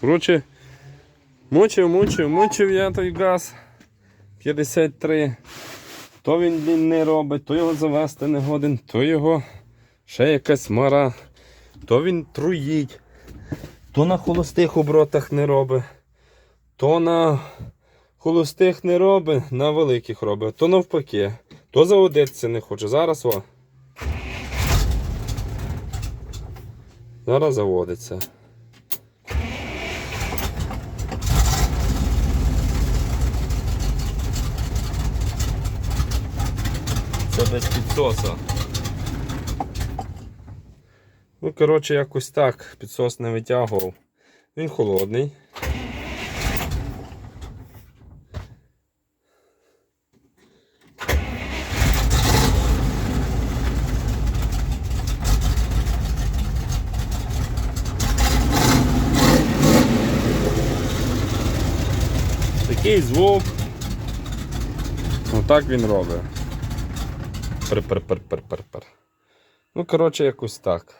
Коротше, мучив, мучив, мучив я той газ 53. То він не робить, то його завести не годен, то його ще якась мара, то він труїть, то на холостих оборотах не робить, то на холостих не робить, на великих робить, то навпаки, то заводитися не хоче. Зараз о. Зараз заводиться. Це без підсоса. Ну, коротше, якось так. Підсос не витягував. Він холодний. Такий звук. Отак він робить. Пер-пер-пер-пер-пер-пер. Ну, коротше, якось так.